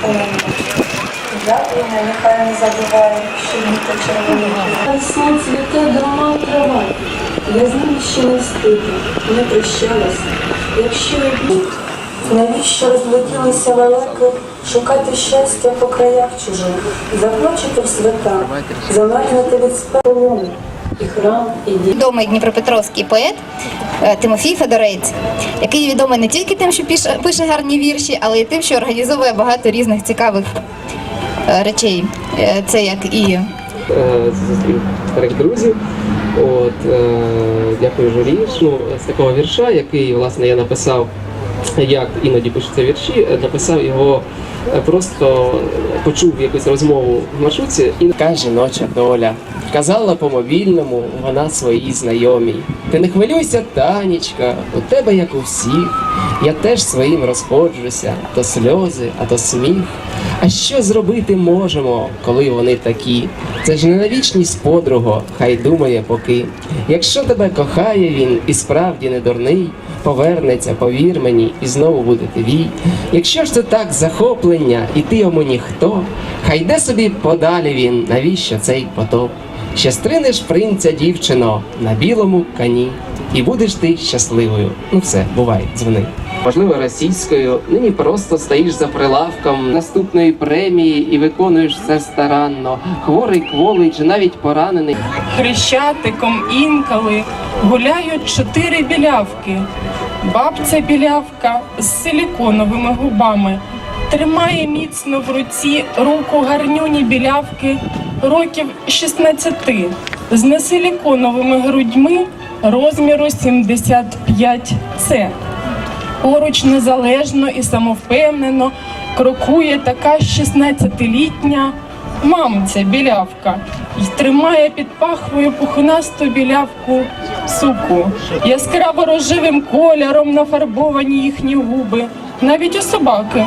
полонений. Яблуня нехай не забуває, що літо червоне. Хай сонце цвіте дома трава. Я знаю, що не стидно, не прощалась. Якщо я Бог, Навіщо розлетілися лелеки шукати щастя по краях чужих, заплачете в свята, замерзнете від спеку відомий дніпропетровський поет е, Тимофій Федорець, який відомий не тільки тим, що пише, гарні вірші, але й тим, що організовує багато різних цікавих е, речей. Е, Це як і старих друзів. От, дякую журі. Ну, з такого вірша, який власне я написав, як іноді пишуться вірші, е, написав його е, просто почув якусь розмову в маршрутці і така жіноча доля. Казала по мобільному вона своїй знайомій. Ти не хвилюйся, Танечка, у тебе як у всіх. Я теж своїм розходжуся, то сльози, а то сміх. А що зробити можемо, коли вони такі? Це ж не на вічність подруго, хай думає поки. Якщо тебе кохає він і справді не дурний, повернеться, повір мені, і знову буде твій. Якщо ж це так захоплення, і ти йому ніхто, хай йде собі подалі він, навіщо цей потоп? Ще стринеш принця, дівчино, на білому коні, і будеш ти щасливою. Ну все, бувай, дзвони. Можливо, російською нині просто стоїш за прилавком наступної премії і виконуєш все старанно. Хворий, кволий чи навіть поранений. Хрещатиком інколи гуляють чотири білявки. Бабця білявка з силіконовими губами тримає міцно в руці руку гарнюні білявки років 16 з несиліконовими грудьми розміру 75 С. Поруч незалежно і самовпевнено крокує така 16-літня мамця білявка і тримає під пахвою пухнасту білявку суку. Яскраво рожевим кольором нафарбовані їхні губи, навіть у собаки.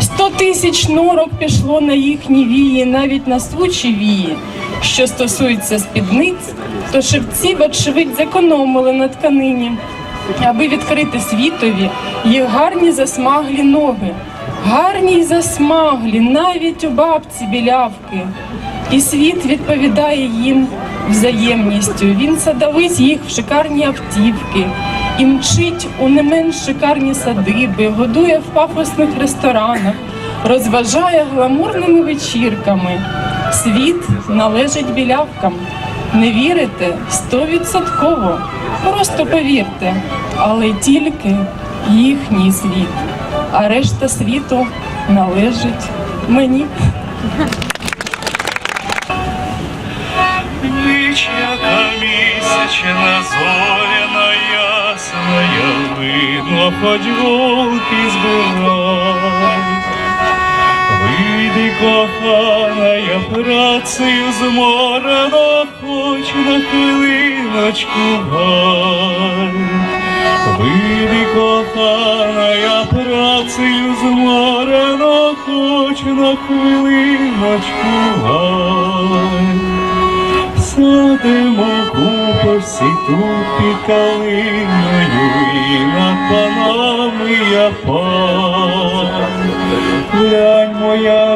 Сто тисяч норок пішло на їхні вії, навіть на сучі вії. Що стосується спідниць, то шевці, вочевидь, зекономили на тканині аби відкрити світові їх гарні засмаглі ноги, гарні й засмаглі, навіть у бабці білявки. І світ відповідає їм взаємністю. Він садовить їх в шикарні автівки і мчить у не менш шикарні садиби, годує в пафосних ресторанах, розважає гламурними вечірками. Світ належить білявкам. Не вірите стовідсотково. Просто повірте, але тільки їхній світ, а решта світу належить мені. Яка місячна зоряна ясная, видно, хоч голки збирай. Вийди, кохана, я працею зморена, хоч на хвилиночку гай. Вийди, кохана, я працею зморена, хоч на хвилиночку гай. Садимо купорсі тут під калиною і над панами я пан. Глянь, моя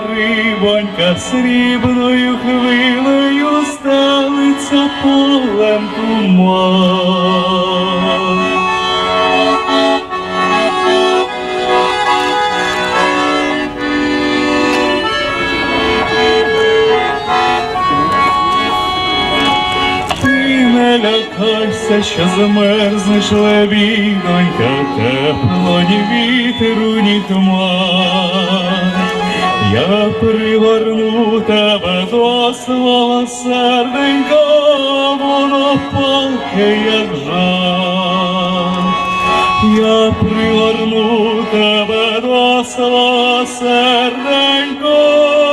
рибонька срібною хвилею стелиться полем туман. Лякайся, що замерзнеш лебідонька, тепло ні вітру, ні туман. Я пригорну тебе до свого серденька, воно палке, як жар. Я пригорну тебе до свого серденька,